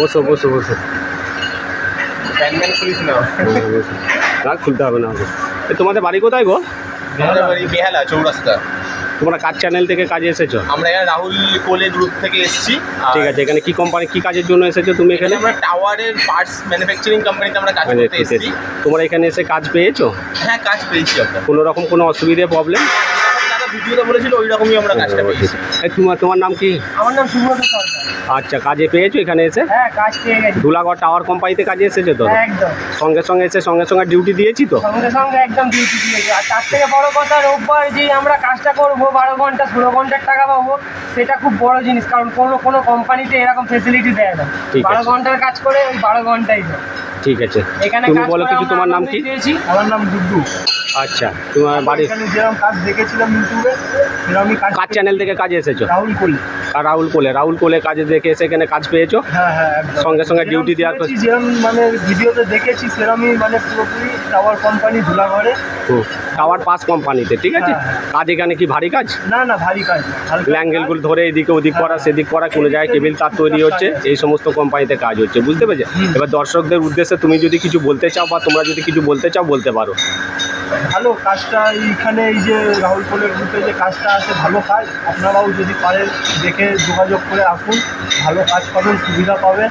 বসো বসো বসো। না খুলতে হবে না তোমাদের বাড়ি কোথায় গো? আমাদের বাড়ি বেহালা চৌরাস্তা। তোমরা কাজ চ্যানেল থেকে কাজে এসেছ? আমরা এখানে রাহুল কোলে গ্রুপ থেকে এসেছি। ঠিক আছে এখানে কি কোম্পানি কি কাজের জন্য এসেছ তুমি এখানে আমরা টাওয়ারের পার্টস ম্যানুফ্যাকচারিং কোম্পানিতে আমরা কাজ মানে করতে এসেছি। তোমরা এখানে এসে কাজ পেয়েছ? হ্যাঁ কাজ পেয়েছি আমরা। কোনো রকম কোনো অসুবিধে প্রবলেম দাদা বলেছিল ওই রকমই আমরা কাজটা পেয়েছি। তোমার তোমার নাম কি? আমার নাম সুব্রত সরকার। আচ্ছা কাজে পেয়েছ এখানে এসে? হ্যাঁ কাজ পেয়ে গেছি। ধুলাগড় টাওয়ার কোম্পানিতে কাজে এসেছ তো? হ্যাঁ, একদম। সঙ্গে সঙ্গে এসে সঙ্গে সঙ্গে ডিউটি দিয়েছি তো? সঙ্গে সঙ্গে একদম ডিউটি দিয়েছি। আর তার থেকে বড় কথা রোববার যে আমরা কাজটা করব বারো ঘণ্টা ষোলো ঘণ্টার টাকা পাবো সেটা খুব বড় জিনিস। কারণ কোনো কোনো কোম্পানিতে এরকম ফেসিলিটি দেয় না। বারো ঘণ্টার কাজ করে ওই বারো ঘন্টাই দেয়। ঠিক আছে। তুমি বলো কিছু তোমার নাম কি? আমার নাম গুড্ডু আচ্ছা তোমার বাড়ি? যেরকম কাজ দেখেছিলাম ইউটিউবে সেরকমই কাজ কাজ চ্যানেল থেকে কাজে এসেছ? রাহুল কোলে। আর রাহুল কোলে রাহুল কোলে কাজে দেখে এসে এখানে কাজ পেয়েছ? হ্যাঁ হ্যাঁ সঙ্গে সঙ্গে ডিউটি দেওয়ার পর- যেরকম মানে ভিডিওতে দেখেছি সেরকমই মানে পুরোপুরি টাওয়ার কোম্পানি ধুলাঘরে। টাওয়ার পাস কোম্পানিতে ঠিক আছে? হ্যাঁ। কাজ এখানে কি ভারী কাজ? না না ভারী কাজ ল্যাঙ্গেলগুলো ধরে এদিকে ওদিক করা সেদিক করা কোনো জায়গায় কেবিল তার তৈরি হচ্ছে এই সমস্ত কোম্পানিতে কাজ হচ্ছে বুঝতে পেরেছে এবার দর্শকদের উদ্দেশ্যে তুমি যদি কিছু বলতে চাও বা তোমরা যদি কিছু বলতে চাও বলতে পারো। ভালো কাজটা এইখানে এই যে রাহুল কোলের গ্রুপে যে কাজটা আছে ভালো কাজ। আপনারাও যদি পারেন দেখে যোগাযোগ করে আসুন ভালো কাজ পাবেন সুবিধা পাবেন।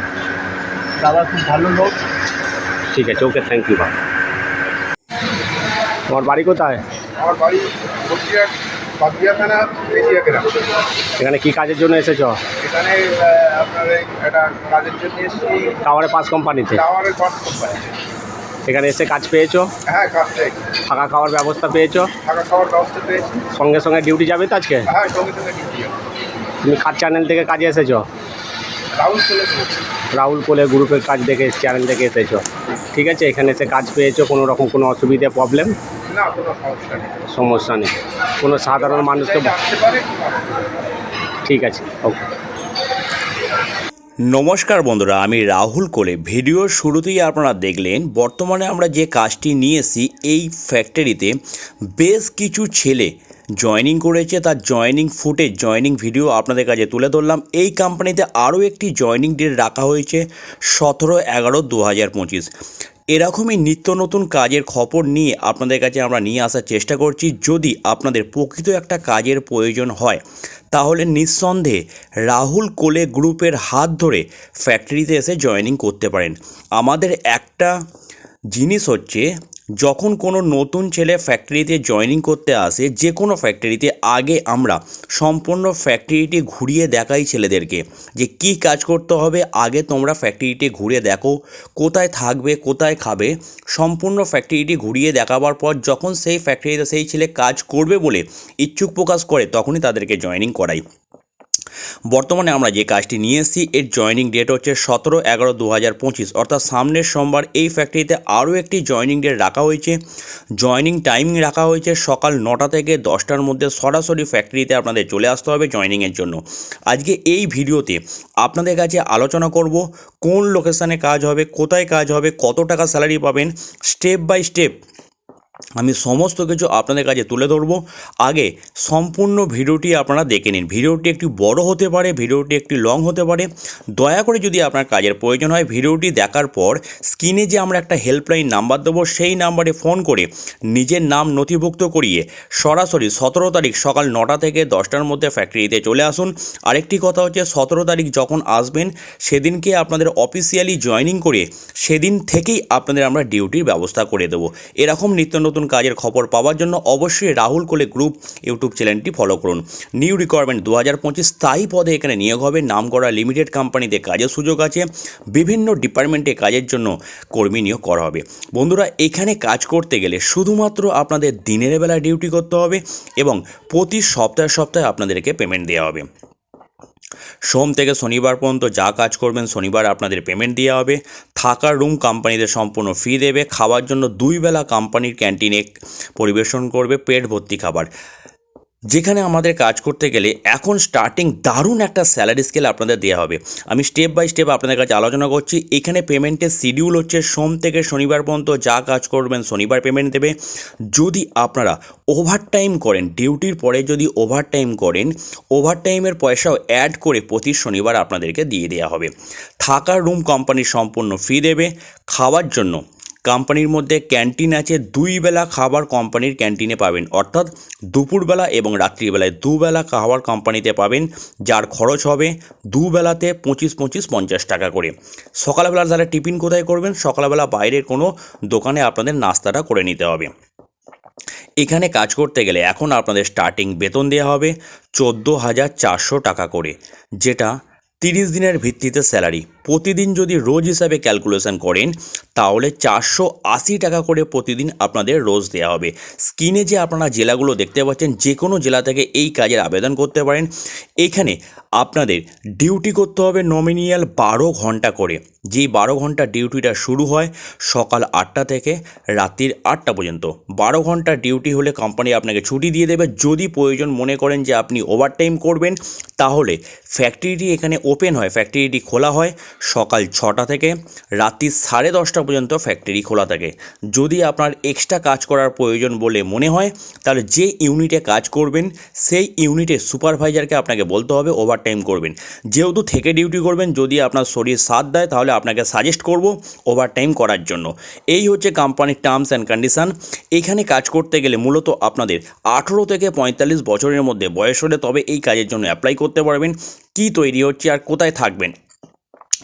দাদা খুব ভালো লোক। ঠিক আছে ওকে থ্যাংক ইউ তোমার বাড়ি কোথায়? আমার বাড়ি এখানে কি কাজের জন্য এসেছ? এখানে আপনার একটা কাজের জন্য এসেছি। টাওয়ারে পাস কোম্পানিতে কোম্পানি এখানে এসে কাজ পেয়েছ? হ্যাঁ কাজটাই থাকা খাওয়ার ব্যবস্থা পেয়েছ? থাকা খাওয়ার ব্যবস্থা পেয়েছি। সঙ্গে সঙ্গে ডিউটি যাবে তো আজকে? হ্যাঁ সঙ্গে সঙ্গে ডিউটি তুমি কাজ চ্যানেল থেকে কাজে এসেছ? রাহুল গেছে রাহুল কোলে গ্রুপের কাজ দেখে চ্যানেল থেকে এসেছ। ঠিক আছে এখানে এসে কাজ পেয়েছ কোনো রকম কোনো অসুবিধে প্রবলেম সমস্যা নেই। কোনো সাধারণ মানুষকে আসতে পারে ঠিক আছে ওকে। নমস্কার বন্ধুরা আমি রাহুল কোলে। ভিডিওর শুরুতেই আপনারা দেখলেন বর্তমানে আমরা যে কাজটি নিয়ে এসেছি এই ফ্যাক্টরিতে বেশ কিছু ছেলে জয়েনিং করেছে। তার জয়েনিং ফুটেজ জয়েনিং ভিডিও আপনাদের কাছে তুলে ধরলাম। এই কোম্পানিতে আরও একটি জয়েনিং ডেট রাখা হয়েছে সতেরো এগারো দু হাজার পঁচিশ। এরকমই নিত্য নতুন কাজের খবর নিয়ে আপনাদের কাছে আমরা নিয়ে আসার চেষ্টা করছি। যদি আপনাদের প্রকৃত একটা কাজের প্রয়োজন হয়, তাহলে নিঃসন্দেহে রাহুল কোলে গ্রুপের হাত ধরে ফ্যাক্টরিতে এসে জয়নিং করতে পারেন। আমাদের একটা জিনিস হচ্ছে যখন কোনো নতুন ছেলে ফ্যাক্টরিতে জয়েনিং করতে আসে, যে কোনো ফ্যাক্টরিতে আগে আমরা সম্পূর্ণ ফ্যাক্টরিটি ঘুরিয়ে দেখাই ছেলেদেরকে যে কি কাজ করতে হবে, আগে তোমরা ফ্যাক্টরিটি ঘুরে দেখো, কোথায় থাকবে, কোথায় খাবে। সম্পূর্ণ ফ্যাক্টরিটি ঘুরিয়ে দেখাবার পর যখন সেই ফ্যাক্টরিতে সেই ছেলে কাজ করবে বলে ইচ্ছুক প্রকাশ করে, তখনই তাদেরকে জয়েনিং করাই। বর্তমানে আমরা যে কাজটি নিয়ে এসেছি, এর জয়েনিং ডেট হচ্ছে সতেরো এগারো দু হাজার পঁচিশ। অর্থাৎ সামনের সোমবার এই ফ্যাক্টরিতে আরও একটি জয়েনিং ডেট রাখা হয়েছে। জয়েনিং টাইমিং রাখা হয়েছে সকাল নটা থেকে দশটার মধ্যে। সরাসরি ফ্যাক্টরিতে আপনাদের চলে আসতে হবে জয়েনিংয়ের জন্য। আজকে এই ভিডিওতে আপনাদের কাছে আলোচনা করব, কোন লোকেশানে কাজ হবে, কোথায় কাজ হবে, কত টাকা স্যালারি পাবেন স্টেপ বাই স্টেপ আমি সমস্ত কিছু আপনাদের কাছে তুলে ধরবো। আগে সম্পূর্ণ ভিডিওটি আপনারা দেখে নিন। ভিডিওটি একটি বড় হতে পারে, ভিডিওটি একটি লং হতে পারে। দয়া করে যদি আপনার কাজের প্রয়োজন হয়, ভিডিওটি দেখার পর স্ক্রিনে যে আমরা একটা হেল্পলাইন নাম্বার দেবো, সেই নাম্বারে ফোন করে নিজের নাম নথিভুক্ত করিয়ে সরাসরি সতেরো তারিখ সকাল নটা থেকে দশটার মধ্যে ফ্যাক্টরিতে চলে আসুন। আরেকটি কথা হচ্ছে, সতেরো তারিখ যখন আসবেন, সেদিনকে আপনাদের অফিসিয়ালি জয়েনিং করে সেদিন থেকেই আপনাদের আমরা ডিউটির ব্যবস্থা করে দেবো। এরকম নিত্য নতুন কাজের খবর পাওয়ার জন্য অবশ্যই রাহুল কোলে গ্রুপ ইউটিউব চ্যানেলটি ফলো করুন। নিউ রিকোয়ারমেন্ট দু হাজার পঁচিশ স্থায়ী পদে এখানে নিয়োগ হবে। নাম করা লিমিটেড কোম্পানিতে কাজের সুযোগ আছে। বিভিন্ন ডিপার্টমেন্টে কাজের জন্য কর্মী নিয়োগ করা হবে। বন্ধুরা, এখানে কাজ করতে গেলে শুধুমাত্র আপনাদের দিনের বেলা ডিউটি করতে হবে এবং প্রতি সপ্তাহে সপ্তাহে আপনাদেরকে পেমেন্ট দেওয়া হবে। সোম থেকে শনিবার পর্যন্ত যা কাজ করবেন শনিবার আপনাদের পেমেন্ট দেওয়া হবে। থাকার রুম কোম্পানিদের সম্পূর্ণ ফি দেবে। খাওয়ার জন্য দুই বেলা কোম্পানির ক্যান্টিনে পরিবেশন করবে পেট ভর্তি খাবার। যেখানে আমাদের কাজ করতে গেলে এখন স্টার্টিং দারুণ একটা স্যালারি স্কেল আপনাদের দেওয়া হবে। আমি স্টেপ বাই স্টেপ আপনাদের কাছে আলোচনা করছি। এখানে পেমেন্টের শিডিউল হচ্ছে সোম থেকে শনিবার পর্যন্ত যা কাজ করবেন শনিবার পেমেন্ট দেবে। যদি আপনারা ওভার টাইম করেন ডিউটির পরে যদি ওভার টাইম করেন ওভার টাইমের পয়সাও অ্যাড করে প্রতি শনিবার আপনাদেরকে দিয়ে দেওয়া হবে। থাকার রুম কোম্পানি সম্পূর্ণ ফি দেবে। খাওয়ার জন্য কোম্পানির মধ্যে ক্যান্টিন আছে, দুই বেলা খাবার কোম্পানির ক্যান্টিনে পাবেন। অর্থাৎ দুপুরবেলা এবং রাত্রিবেলায় দুবেলা খাবার কোম্পানিতে পাবেন, যার খরচ হবে দুবেলাতে পঁচিশ পঁচিশ পঞ্চাশ টাকা করে। সকালবেলা তাহলে টিফিন কোথায় করবেন? সকালবেলা বাইরের কোনো দোকানে আপনাদের নাস্তাটা করে নিতে হবে। এখানে কাজ করতে গেলে এখন আপনাদের স্টার্টিং বেতন দেওয়া হবে চোদ্দ হাজার চারশো টাকা করে, যেটা তিরিশ দিনের ভিত্তিতে স্যালারি। প্রতিদিন যদি রোজ হিসাবে ক্যালকুলেশন করেন, তাহলে চারশো আশি টাকা করে প্রতিদিন আপনাদের রোজ দেওয়া হবে। স্ক্রিনে যে আপনারা জেলাগুলো দেখতে পাচ্ছেন, যে কোনো জেলা থেকে এই কাজের আবেদন করতে পারেন। এখানে আপনাদের ডিউটি করতে হবে নমিনিয়াল বারো ঘণ্টা করে। যেই বারো ঘণ্টা ডিউটিটা শুরু হয় সকাল আটটা থেকে রাত্রির আটটা পর্যন্ত। বারো ঘণ্টা ডিউটি হলে কোম্পানি আপনাকে ছুটি দিয়ে দেবে। যদি প্রয়োজন মনে করেন যে আপনি ওভারটাইম করবেন, তাহলে ফ্যাক্টরিটি এখানে ওপেন হয় ফ্যাক্টরিটি খোলা হয় সকাল ছটা থেকে রাত্রি সাড়ে দশটা পর্যন্ত ফ্যাক্টরি খোলা থাকে। যদি আপনার এক্সট্রা কাজ করার প্রয়োজন বলে মনে হয়, তাহলে যে ইউনিটে কাজ করবেন, সেই ইউনিটের সুপারভাইজারকে আপনাকে বলতে হবে ওভারটাইম করবেন। যেহেতু থেকে ডিউটি করবেন, যদি আপনার শরীর সাথ দেয়, তাহলে আপনাকে সাজেস্ট করব ওভারটাইম করার জন্য। এই হচ্ছে কোম্পানির টার্মস অ্যান্ড কন্ডিশান এখানে কাজ করতে গেলে মূলত আপনাদের আঠেরো থেকে পঁয়তাল্লিশ বছরের মধ্যে বয়স হলে তবে এই কাজের জন্য অ্যাপ্লাই করতে পারবেন। কি তৈরি হচ্ছে আর কোথায় থাকবেন?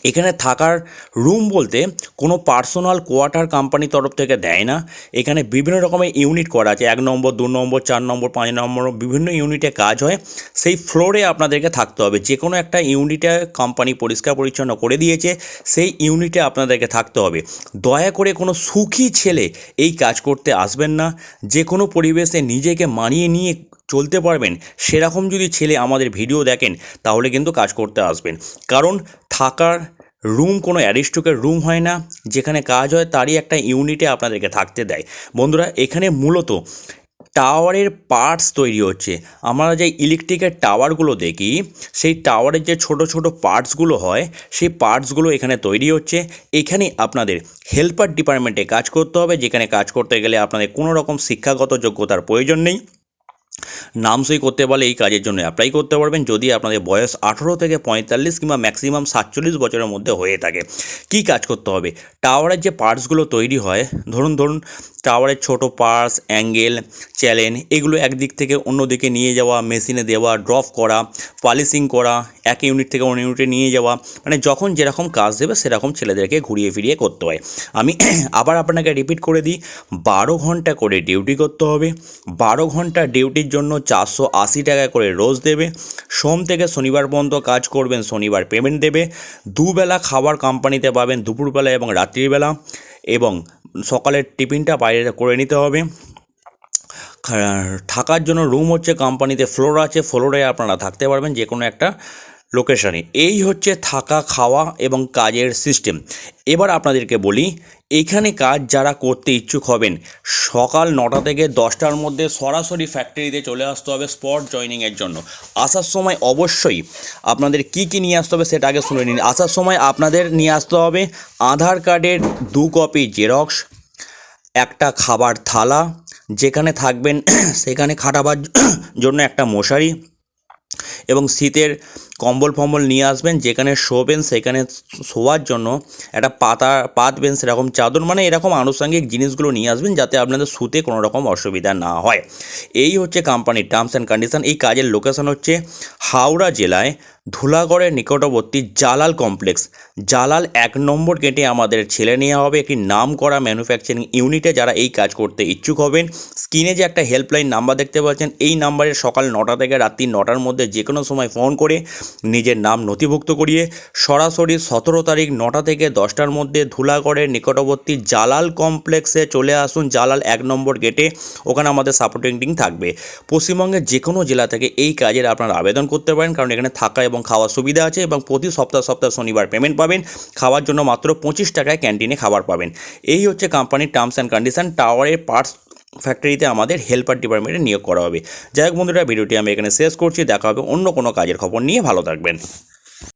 এখানে থাকার রুম বলতে কোনো পার্সোনাল কোয়ার্টার কোম্পানির তরফ থেকে দেয় না। এখানে বিভিন্ন রকমের ইউনিট করা আছে, এক নম্বর, দু নম্বর, চার নম্বর, পাঁচ নম্বর, বিভিন্ন ইউনিটে কাজ হয়। সেই ফ্লোরে আপনাদেরকে থাকতে হবে। যে কোনো একটা ইউনিটে কোম্পানি পরিষ্কার পরিচ্ছন্ন করে দিয়েছে, সেই ইউনিটে আপনাদেরকে থাকতে হবে। দয়া করে কোনো সুখী ছেলে এই কাজ করতে আসবেন না। যে কোনো পরিবেশে নিজেকে মানিয়ে নিয়ে চলতে পারবেন। সেরকম যদি ছেলে আমাদের ভিডিও দেখেন, তাহলে কিন্তু কাজ করতে আসবেন। কারণ থাকার রুম, কোনো অ্যারিস্টোকের রুম হয় না, যেখানে কাজ হয় তারই একটা ইউনিটে আপনাদেরকে থাকতে দেয়। বন্ধুরা, এখানে মূলত টাওয়ারের পার্টস তৈরি হচ্ছে। আমরা যে ইলেকট্রিকের টাওয়ারগুলো দেখি, সেই টাওয়ারের যে ছোট ছোট পার্টসগুলো হয়, সেই পার্টসগুলো এখানে তৈরি হচ্ছে। এখানে আপনাদের হেল্পার ডিপার্টমেন্টে কাজ করতে হবে, যেখানে কাজ করতে গেলে আপনাদের কোনো রকম শিক্ষাগত যোগ্যতার প্রয়োজন নেই। নাম সই করতে পারলে এই কাজের জন্য অ্যাপ্লাই করতে পারবেন যদি আপনাদের বয়স আঠেরো থেকে পঁয়তাল্লিশ কিংবা ম্যাক্সিমাম সাতচল্লিশ বছরের মধ্যে হয়ে থাকে। কি কাজ করতে হবে? টাওয়ারের যে পার্টসগুলো তৈরি হয়, ধরুন ধরুন টাওয়ারের ছোট পার্টস অ্যাঙ্গেল চ্যালেন এগুলো একদিক থেকে অন্য দিকে নিয়ে যাওয়া, মেশিনে দেওয়া, ড্রপ করা, পলিশিং করা, এক ইউনিট থেকে অন্য ইউনিটে নিয়ে যাওয়া মানে যখন যেরকম কাজ দেবে সেরকম ছেলেদেরকে ঘুরিয়ে ফিরিয়ে করতে হয়। আমি আবার আপনাকে রিপিট করে দিই, বারো ঘণ্টা করে ডিউটি করতে হবে। বারো ঘণ্টা ডিউটির জন্য চারশো আশি টাকা করে রোজ দেবে। সোম থেকে শনিবার পর্যন্ত কাজ করবেন, শনিবার পেমেন্ট দেবে। দুবেলা খাবার কোম্পানিতে পাবেন, দুপুরবেলা এবং রাত্রিবেলা। এবং সকালের টিফিনটা বাইরে করে নিতে হবে। থাকার জন্য রুম হচ্ছে কোম্পানিতে, ফ্লোর আছে, ফ্লোরে আপনারা থাকতে পারবেন যে কোনো একটা লোকেশানে। এই হচ্ছে থাকা, খাওয়া এবং কাজের সিস্টেম। এবার আপনাদেরকে বলি এখানে কাজ যারা করতে ইচ্ছুক হবেন, সকাল নটা থেকে দশটার মধ্যে সরাসরি ফ্যাক্টরিতে চলে আসতে হবে স্পট জয়নিংয়ের জন্য। আসার সময় অবশ্যই আপনাদের কি কি নিয়ে আসতে হবে সেটা আগে শুনে নিন। আসার সময় আপনাদের নিয়ে আসতে হবে আধার কার্ডের দু কপি জেরক্স একটা খাবার থালা, যেখানে থাকবেন সেখানে খাটাবার জন্য একটা মশারি এবং শীতের কম্বল ফম্বল নিয়ে আসবেন, যেখানে শোবেন সেখানে শোয়ার জন্য একটা পাতা পাতবেন সেরকম চাদর মানে এরকম আনুষঙ্গিক জিনিসগুলো নিয়ে আসবেন যাতে আপনাদের শুতে কোনো রকম অসুবিধা না হয়। এই হচ্ছে কোম্পানির টার্মস অ্যান্ড কন্ডিশন এই কাজের লোকেশান হচ্ছে হাওড়া জেলায় ধুলাগড়ের নিকটবর্তী জালাল কমপ্লেক্স। জালাল এক নম্বর গেটে আমাদের ছেলে নেওয়া হবে। একটি নাম করা ম্যানুফ্যাকচারিং ইউনিটে যারা এই কাজ করতে ইচ্ছুক হবেন, স্ক্রিনে যে একটা হেল্পলাইন নাম্বার দেখতে পাচ্ছেন, এই নাম্বারে সকাল নটা থেকে রাত্রি নটার মধ্যে যে কোনো সময় ফোন করে নিজের নাম নথিভুক্ত করিয়ে সরাসরি সতেরো তারিখ নটা থেকে দশটার মধ্যে ধুলাগড়ের নিকটবর্তী জালাল কমপ্লেক্সে চলে আসুন। জালাল এক নম্বর গেটে ওখানে আমাদের সাপোর্টিং টিম থাকবে। পশ্চিমবঙ্গের যে কোনো জেলা থেকে এই কাজের আপনারা আবেদন করতে পারেন, কারণ এখানে থাকা এবং খাওয়ার সুবিধা আছে এবং প্রতি সপ্তাহ সপ্তাহ শনিবার পেমেন্ট পাবেন। খাওয়ার জন্য মাত্র পঁচিশ টাকায় ক্যান্টিনে খাবার পাবেন। এই হচ্ছে কোম্পানির টার্মস অ্যান্ড কন্ডিশন টাওয়ারের পার্টস ফ্যাক্টরিতে আমাদের হেল্পার ডিপার্টমেন্টে নিয়োগ করা হবে। যাই হোক বন্ধুরা, ভিডিওটি আমি এখানে শেষ করছি। দেখা হবে অন্য কোনো কাজের খবর নিয়ে। ভালো থাকবেন।